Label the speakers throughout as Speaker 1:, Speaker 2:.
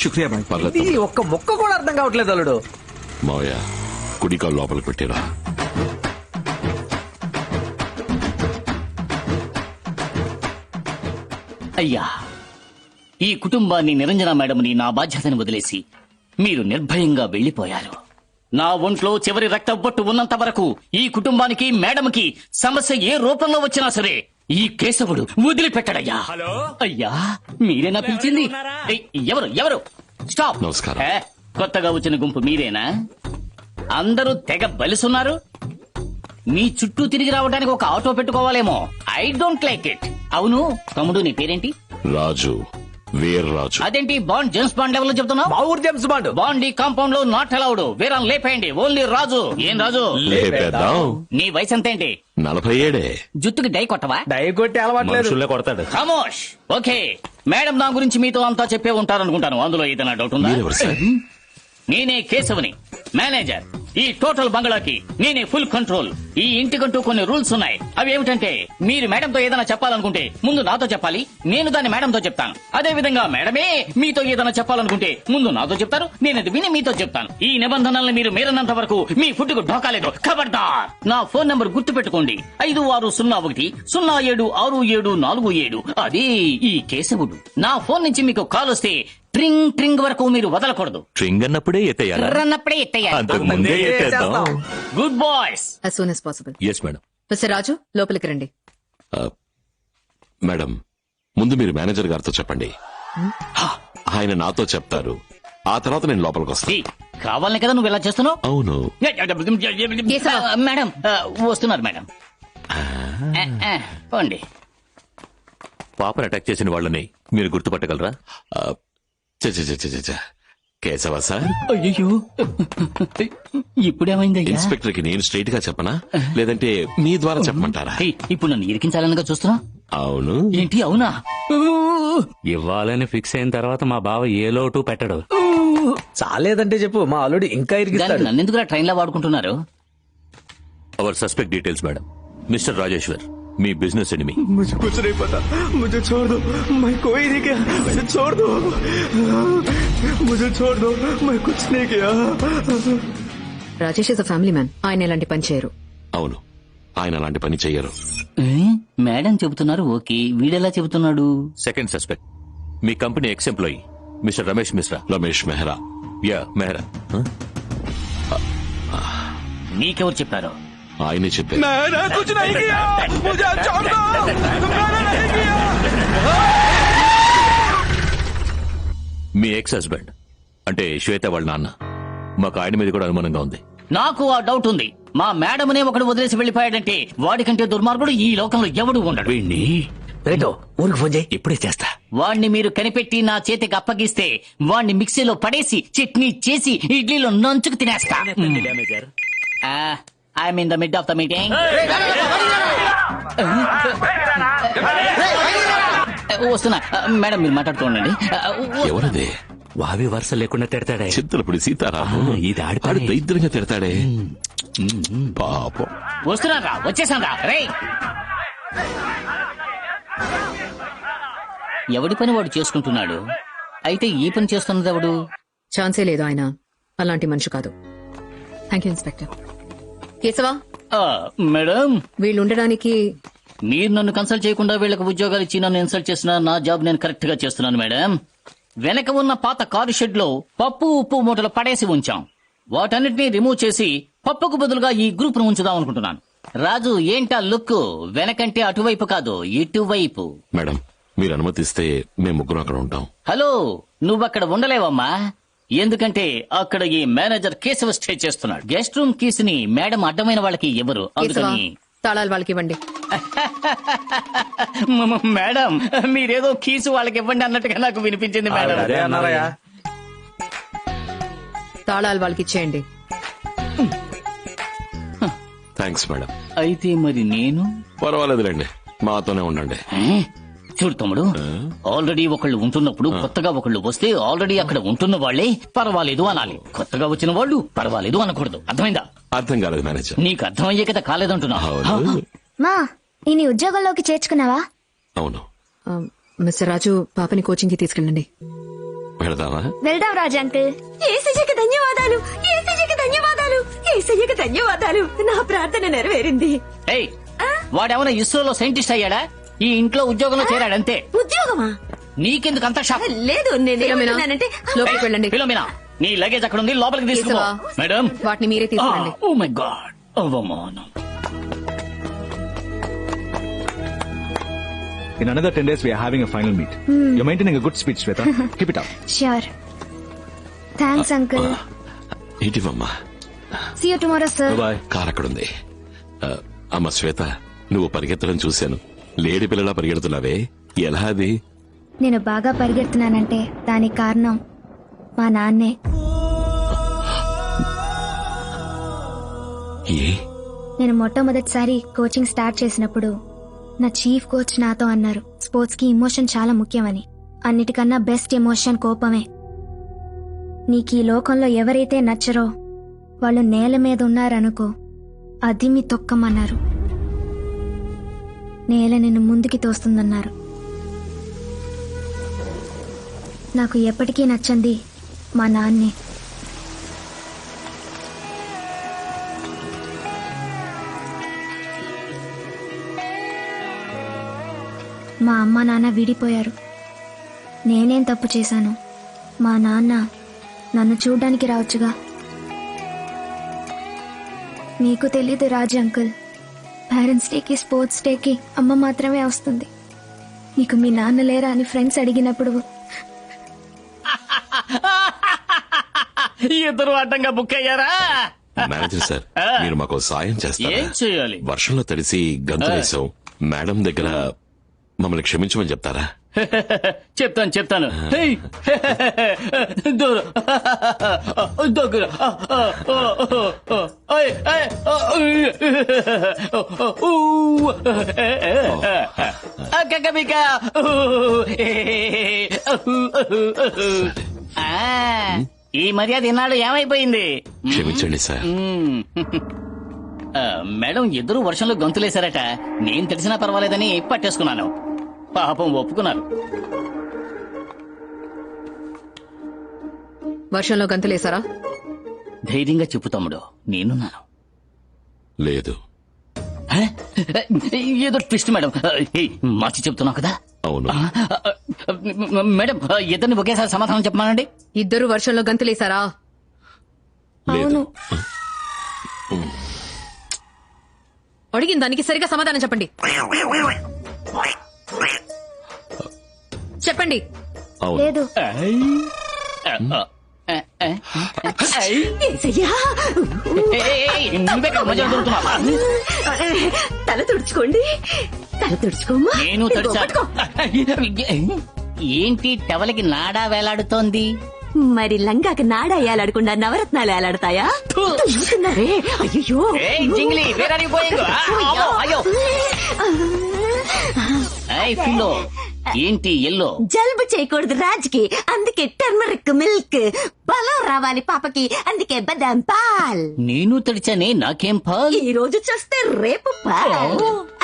Speaker 1: శుక్రియా bye
Speaker 2: పర్లేదు
Speaker 3: ఇది ఒక్క మొక్క కూడా అర్థం కావట్లేదు అల్లుడు.
Speaker 2: మావయ్య కుడికాలు లోపలికి పెట్టిరా.
Speaker 4: అయ్యా ఈ కుటుంబాన్ని నిరంజన మేడంని నా బాధ్యతని వదిలేసి మీరు నిర్భయంగా వెళ్ళిపోయారు నా ఒంట్లో చివరి రక్త బొట్టు ఉన్నంత వరకు ఈ కుటుంబానికి మేడంకి సమస్య ఏ రూపంలో వచ్చినా సరే ఈ కేశవుడు వదిలిపెట్టడయ్యా. హలో? అయ్యా మీరేనా పిలిచింది? ఏయ్, ఎవరు ఎవరు? స్టాప్.
Speaker 2: నమస్కారం.
Speaker 4: ఏ, కొత్తగా వచ్చిన గుంపు మీరేనా? అందరూ తెగ బలిసున్నారు. మీ చుట్టూ తిరిగి రావడానికి ఒక auto పెట్టుకోవాలేమో. I don't like it. అవును తమ్ముడు నీ పేరేంటి?
Speaker 2: రాజు. వీర్రాజు.
Speaker 4: అదేంటి? బాండ్ జేమ్స్ బాండ్ లెవెల్ చెప్తున్నావు?
Speaker 3: మా ఊరు జేమ్స్ బాండ్.
Speaker 4: బాండ్ ఈ కాంపౌండ్లో నాట్ అలౌడ్ వీరం లేపేయండి. ఓన్లీ రాజు. ఏం రాజు?
Speaker 2: లేపేద్దాం.
Speaker 4: నీ వయసు ఎంతేంటి?
Speaker 2: నలభై ఏడే
Speaker 4: జుట్టుకి డై కొట్టవా?
Speaker 3: డై కొట్టి అలవాట్లేదు.
Speaker 5: కొడతాడు.
Speaker 4: ఖమోష్. ఓకే. మేడం నా గురించి మీతో అంతా చెప్పే ఉంటారనుకుంటాను. అందులో ఏదైనా డౌట్ ఉందా? నేనే కేశవుని మేనేజర్. ఈ టోటల్ బంగ్లాకి నేనే ఫుల్ కంట్రోల్. ఈ ఇంటికంటూ కొన్ని రూల్స్ ఉన్నాయి. అవి ఏమిటంటే మీరు మేడంతో ఏదైనా చెప్పాలనుకుంటే ముందు నాతో చెప్పాలి నేను దాన్ని మేడంతో చెప్తాను. అదే విధంగా మేడమే మీతో ఏదైనా చెప్పాలనుకుంటే ముందు నాతో చెప్తారు నేను అది విని మీతో చెప్తాను. ఈ నిబంధనల్ని మీరు మీరన్నంత వరకు మీ ఫుడ్కు ఢోకాలేదు ఖబర్దార్ నా ఫోన్ నంబర్ గుర్తు పెట్టుకోండి ఐదు ఆరు సున్నా ఒకటి సున్నా ఏడు ఆరు ఏడు నాలుగు ఏడు. అది ఈ కేశవుడు. నా ఫోన్ నుంచి మీకు కాల్ వస్తే ట్రింగ్ ట్రింగ్ వరకు మీరు వదలకూడదు
Speaker 5: స్ట్రింగ్ అన్నప్పుడే ఎత్తేయాలా అంతకు ముందే ఎత్తేద్దాం
Speaker 4: good boys
Speaker 6: as soon as possible.
Speaker 5: Yes madam
Speaker 6: mister Raju లోపలికి రండి
Speaker 2: మేడం ముందు మీరు మేనేజర్ గారితో చెప్పండి ఆయన నాతో చెప్తారు ఆ తర్వాత నేను లోపలికి వస్తాను
Speaker 4: ఏయ్, కావాలనే కదా నువ్వు ఇలా చేస్తున్నావు
Speaker 2: అవును
Speaker 6: కేశవ.
Speaker 4: మేడం ఆ, వస్తున్నారు మేడం ఆ, ఆ, పోండి
Speaker 5: పాపను అటాక్ చేసిన వాళ్ళని మీరు గుర్తుపట్టగలరా
Speaker 2: ఆ. కేశవ సార్?
Speaker 4: అయ్యో ఇప్పుడేమైందయ్యా?
Speaker 2: ఇన్స్పెక్టర్కి నేను స్ట్రైట్గా చెప్పనా? లేదంటే మీ ద్వారా చెప్పమంటారా?
Speaker 4: ఇప్పుడు నన్ను ఇరికించాలనగా చూస్తున్నా?
Speaker 2: అవును.
Speaker 4: ఏంటి అవునా?
Speaker 7: ఇవ్వాలని ఫిక్స్ అయిన తర్వాత మా బావ ఏ లోటు పెట్టడు.
Speaker 3: చాలేదంటే చెప్పు మా అల్లుడు ఇంకా
Speaker 4: దానికి
Speaker 3: ఇరిగిస్తాడు
Speaker 4: నన్ను ఎందుకు ట్రైన్లో వాడుకుంటున్నారు?
Speaker 5: Our suspect details madam. Mister Rajeshwar. Me business enemy
Speaker 1: मुझे कुछ नहीं पता मुझे छोड़ दो मैं कोई नहीं किया मुझे छोड़ दो मुझे छोड़ दो मैं कुछ नहीं किया
Speaker 6: Rajesh is a family man ఆయన ఇలాంటి పని చేయరు
Speaker 2: అవును ఆయన అలాంటి పని చెయ్యరు
Speaker 4: ఏ, మేడం చెబుతున్నారు ఓకే వీడెలా చెబుతున్నాడు
Speaker 5: సెకండ్ సస్పెక్ట్ మీ company ex employee mister Ramesh Mishra
Speaker 2: Ramesh Mehra
Speaker 5: yeah Mehra
Speaker 4: నీకెవరు చెప్పారు
Speaker 2: ఆయనే చెప్పారు.
Speaker 5: మీ ఎక్స్ హస్బెండ్ అంటే శ్వేత వాళ్ళ నాన్న మాకు ఆయన మీద కూడా అనుమానంగా ఉంది.
Speaker 4: నాకు ఆ డౌట్ ఉంది. మా మేడమనే ఒకడు వదిలేసి వెళ్ళిపోయాడంటే వాడికంటే దుర్మార్గుడు ఈ లోకంలో ఎవడు ఉండడు.
Speaker 7: వీణ్ణి?
Speaker 3: రేటో ఊరికి
Speaker 7: ఇప్పుడే చేస్తా.
Speaker 4: వాణ్ణి మీరు కనిపెట్టి నా చేతికి అప్పగిస్తే వాణ్ణి మిక్సీలో పడేసి చట్నీ చేసి ఇడ్లీలో నంచుకు తినేస్తా. Hmm. I'm in the mid of the meeting వస్తున్నా. మేడం మీరు మాట్లాడుకోండి.
Speaker 2: ఎవరదే?
Speaker 7: వావి వరుస లేకుండా తిడతాడే.
Speaker 2: చింతలపూడి సీతారాము.
Speaker 7: ఇది ఆడి పని.
Speaker 2: ఆడు దరిద్రంగా తిడతాడే. పాపం.
Speaker 4: వస్తున్నారా వచ్చేసాను రా. రే ఎవడి పని వాడు చేసుకుంటున్నాడు? అయితే ఈ పని చేస్తున్నది ఎవడు?
Speaker 6: ఛాన్సే లేదు ఆయన. అలాంటి మనిషి కాదు. Thank you inspector Keshava?
Speaker 4: ఆ, మేడం.
Speaker 6: వీళ్ళు ఉండడానికి
Speaker 4: మీరు నన్ను కన్సల్ట్ చేయకుండా వీళ్ళకి ఉద్యోగాలు ఇచ్చి నన్ను ఇన్సల్ట్ చేసిన నా జాబ్ నేను కరెక్ట్గా చేస్తున్నాను మేడం. వెనక ఉన్న పాత కారు షెడ్లో పప్పు ఉప్పు మూటలు పడేసి ఉంచాం. వాటన్నిటిని రిమూవ్ చేసి పప్పుకు బదులుగా ఈ గ్రూప్ను ఉంచుదాం అనుకుంటున్నాను. రాజు ఏంటా లుక్ వెనకంటే అటువైపు కాదు ఇటువైపు.
Speaker 2: మేడం మీరు అనుమతిస్తే మేము ముగ్గురు అక్కడ ఉంటాం.
Speaker 4: హలో నువ్వక్కడ ఉండలేవమ్మా. ఎందుకంటే అక్కడ ఈ మేనేజర్ కేశవ స్టే చేస్తున్నాడు. గెస్ట్ రూమ్ కీస్ని మేడం అడ్డమైన వాళ్ళకి ఇవ్వరు.
Speaker 6: కేశవా
Speaker 4: అందుకని
Speaker 6: తాళాలు వాళ్ళకి ఇవ్వండి.
Speaker 4: మేడం మీరేదో కీసు వాళ్ళకి ఇవ్వండి అన్నట్టుగా నాకు వినిపించింది మేడం.
Speaker 6: తాళాలు వాళ్ళకి ఇచ్చేయండి.
Speaker 2: Thanks madam.
Speaker 4: అయితే మరి నేను?
Speaker 2: పర్వాలేదులేండి మాతోనే ఉండండి?
Speaker 4: చూడు తమ్ముడు ఆల్రెడీ ఒకళ్ళు ఉంటున్నప్పుడు కొత్తగా ఒకళ్ళు వస్తే ఆల్రెడీ అక్కడ ఉంటున్న వాళ్ళే పర్వాలేదు అనాలి. కొత్తగా వచ్చిన వాళ్ళు పర్వాలేదు అనకూడదు. అర్థమైందా?
Speaker 2: అర్థం కాలేదు మేనేజర్.
Speaker 4: నీకు అర్థమయ్యే కదా కాలేదంటున్నా.
Speaker 8: మా ఉద్యోగంలోకి చేర్చుకున్నావా?
Speaker 2: అవును.
Speaker 6: మిస్టర్ రాజు పాపని కోచింగ్కి తీసుకెళ్ళండి.
Speaker 2: వెళదామా?
Speaker 8: వెళ్దాం రాజు అంకుల్.
Speaker 9: ఏసయ్యకి ధన్యవాదాలు. ఏసయ్యకి ధన్యవాదాలు. ఏసయ్యకి ధన్యవాదాలు. నా ప్రార్థన నెరవేరింది.
Speaker 4: ఏయ్ వాడేమైనా ఇస్రోలో సైంటిస్ట్ అయ్యాడా? ఈ ఇంట్లో ఉద్యోగంలో చేరాడంతే
Speaker 9: ఉద్యోగమా?
Speaker 4: నీకెందుకు అంత షాక్?
Speaker 9: లేదు నేనేమంటున్నానంటే
Speaker 6: లోపలికి వెళ్ళండి.
Speaker 4: ఫిలోమినా నీ లగేజ్ అక్కడ ఉంది లోపలికి తీసుకో. మేడం.
Speaker 6: వాటిని మీరే తీసుకురండి.
Speaker 4: ఓ మై గాడ్ అవమానం.
Speaker 1: In another 10 days, we are having a final meet. You're maintaining a good speech, Sweta. Keep it up.
Speaker 8: Sure thanks uncle
Speaker 2: ఇటీవమ్మా
Speaker 8: see you tomorrow sir
Speaker 1: Bye-bye.
Speaker 2: Car అక్కడుంది. అమ్మ శ్వేత నువ్వు పరిగెత్తడం చూశాను. లేడి పిల్లలా పరిగెడుతున్నావే? ఎలా అది?
Speaker 8: నేను బాగా పరిగెడుతున్నానంటే దానికి కారణం మా నాన్నే.
Speaker 2: ఏ?
Speaker 8: నేను మొట్టమొదటిసారి కోచింగ్ స్టార్ట్ చేసినప్పుడు నా చీఫ్ కోచ్ నాతో అన్నారు స్పోర్ట్స్కి ఇమోషన్ చాలా ముఖ్యమని. అన్నిటికన్నా బెస్ట్ ఎమోషన్ కోపమే. నీకు ఈ లోకంలో ఎవరైతే నచ్చరో వాళ్ళు నేల మీద ఉన్నారనుకో అది మీ తొక్కమన్నారు. నేల నిన్ను ముందుకి తోస్తుందన్నారు. నాకు ఎప్పటికీ నచ్చంది మా నాన్నే. మా అమ్మ నాన్న విడిపోయారు. నేనేం తప్పు చేశాను? మా నాన్న నన్ను చూడ్డానికి రావచ్చుగా? మీకు తెలీదు రాజు అంకుల్. పేరెంట్స్ డేకి స్పోర్ట్స్ డేకి అమ్మ మాత్రమే వస్తుంది. నీకు మీ నాన్న లేరా అని ఫ్రెండ్స్ అడిగినప్పుడు
Speaker 4: ఇద్దరు అడ్డంగా బుక్ అయ్యారా?
Speaker 2: మేనేజర్ సార్ మీరు మాకు సాయం చేస్తారా?
Speaker 4: ఏం చేయాలి?
Speaker 2: వర్షంలో తడిసి గంతులేసాం మేడం దగ్గర మమ్మల్ని క్షమించమని చెప్తారా?
Speaker 4: చెప్తాను చెప్తాను. హేయ్! దూరం. దగ్గర ఓయ్, ఏయ్, ఊ, కక్కబిక్క. ఆ, ఈ మర్యాద ఈనాడు ఏమైపోయింది?
Speaker 2: క్షమించండి సార్.
Speaker 4: మ్మ్. ఆ, మేడం ఇద్దరు వర్షంలో గొంతులేశారట. నేను తెలిసినా పర్వాలేదని పట్టేసుకున్నాను. పాపం ఒప్పుకున్నారు.
Speaker 6: వర్షంలో గంతులేసారా
Speaker 4: ధైర్యంగా చెప్పు తమ్ముడు నేనున్నాను.
Speaker 2: లేదు.
Speaker 4: హే? ఏదో ట్విస్ట్ మేడం. మార్చి చెప్తున్నావు కదా?
Speaker 2: అవును.
Speaker 4: మేడం ఇద్దరిని ఒకేసారి సమాధానం చెప్పమానండి.
Speaker 6: ఇద్దరు వర్షంలో గంతులేసారా
Speaker 2: లేదు.
Speaker 6: అడిగిన దానికి సరిగా సమాధానం చెప్పండి. చెప్పండి.
Speaker 2: అవును.
Speaker 8: లేదు.
Speaker 9: ఏసయ్యా తల తుడుచుకోండి. తల తుడుచుకోమ్మా.
Speaker 4: నేను
Speaker 9: ఇదిగో,
Speaker 4: తడిచా.
Speaker 9: పట్టుకో.
Speaker 4: ఏంటి టవలకి నాడా వేలాడుతోంది?
Speaker 9: మరి లంగాకి నాడ ఏలాడకుండా నవరత్నాలు ఏలాడతాయా? చూస్తున్నారే. అయ్యో
Speaker 4: ఏయ్, జింగిలి where are you going? ఆ, అమ్మో, అయ్యో ఏయ్, పిల్లో ఏంటి ఎల్లో?
Speaker 9: జలుబు చేయకూడదు రాజుకి. అందుకే టర్మరిక్ మిల్క్. బలం రావాలి పాపకి. అందుకే బదాం పాల్.
Speaker 4: నేను తడిచానే నాకేం పాల్?
Speaker 9: ఈ రోజు చూస్తే రేపు పాల్.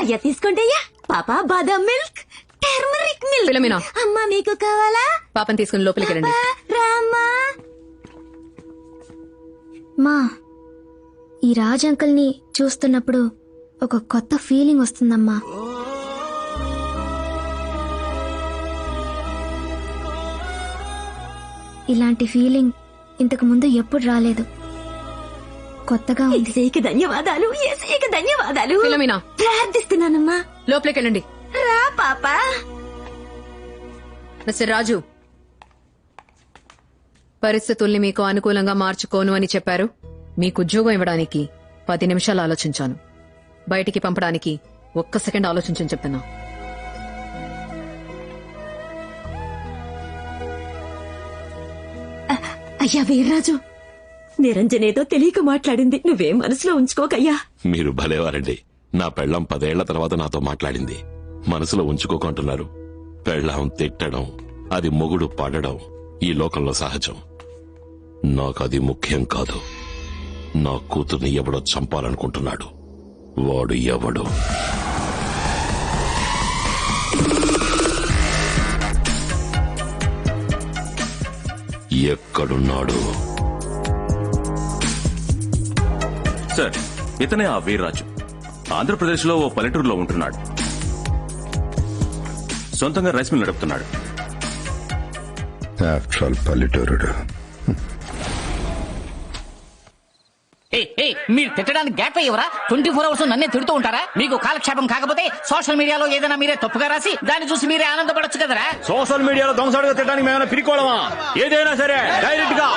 Speaker 9: అయ్యా తీసుకోండి అయ్యా. పాప బాదం మిల్క్. Turmeric
Speaker 6: Philomena.
Speaker 9: మిల్క్ అమ్మా మీకు కావాలా?
Speaker 6: పాపని తీసుకుని లోపలికి రండి.
Speaker 9: పాపా, రామ్మా.
Speaker 8: మా ఈ రాజ్ అంకుల్ని చూస్తున్నప్పుడు ఒక కొత్త ఫీలింగ్ వస్తుందమ్మా. ఇలాంటి ఫీలింగ్ ఇంతకు ముందు ఎప్పుడు రాలేదు. కొత్తగా ఉంది.
Speaker 9: ధన్యవాదాలు ధన్యవాదాలు.
Speaker 6: ఫిలోమినా.
Speaker 9: ప్రార్థిస్తున్నానమ్మా.
Speaker 6: లోపలికి వెళ్ళండి
Speaker 9: రా పాపా.
Speaker 6: మిస్టర్ రాజు పరిస్థితుల్ని మీకు అనుకూలంగా మార్చుకోను అని చెప్పారు. మీకు ఉద్యోగం ఇవ్వడానికి పది నిమిషాలు ఆలోచించాను. బయటికి పంపడానికి ఒక్క సెకండ్ ఆలోచించని చెప్తున్నా.
Speaker 9: అయ్యా వీర్రాజు నిరంజనేదో తెలియక మాట్లాడింది. నువ్వేం మనసులో ఉంచుకోకయ్యా.
Speaker 2: మీరు భలేవారండి. నా పెళ్ళం పదేళ్ళ తర్వాత నాతో మాట్లాడింది. మనసులో ఉంచుకోకుంటున్నారు పెళ్ళం తిట్టడం అది మొగుడు పడడం ఈ లోకంలో సహజం. నాకు అది ముఖ్యం కాదు. నా కూతుర్ని ఎవడో చంపాలనుకుంటున్నాడు. వాడు ఎవడు? ఎక్కడున్నాడు?
Speaker 10: సార్ ఇతనే ఆ వీర్రాజు. ఆంధ్రప్రదేశ్లో ఓ పల్లెటూరులో ఉంటున్నాడు. సొంతంగా రైస్ మిల్ నడుపుతున్నాడు.
Speaker 11: ఆఫ్టర్ ఆల్ పల్లెటూరుడు.
Speaker 4: మీరు తిట్టడానికి గ్యాప్ అయ్యవరా? ట్వంటీ ఫోర్ అవర్స్ నన్నే తిడుతూ ఉంటారా? మీకు కాలక్షేపం కాకపోతే సోషల్ మీడియాలో ఏదైనా మీరే తప్పుగా రాసి దాన్ని చూసి మీరే ఆనందపడచ్చు కదరా?
Speaker 1: సోషల్ మీడియాలో దొంగసాడుగా తిట్టడానికి మేమైనా పిరికోవడమా ఏదైనా సరే డైరెక్ట్గా.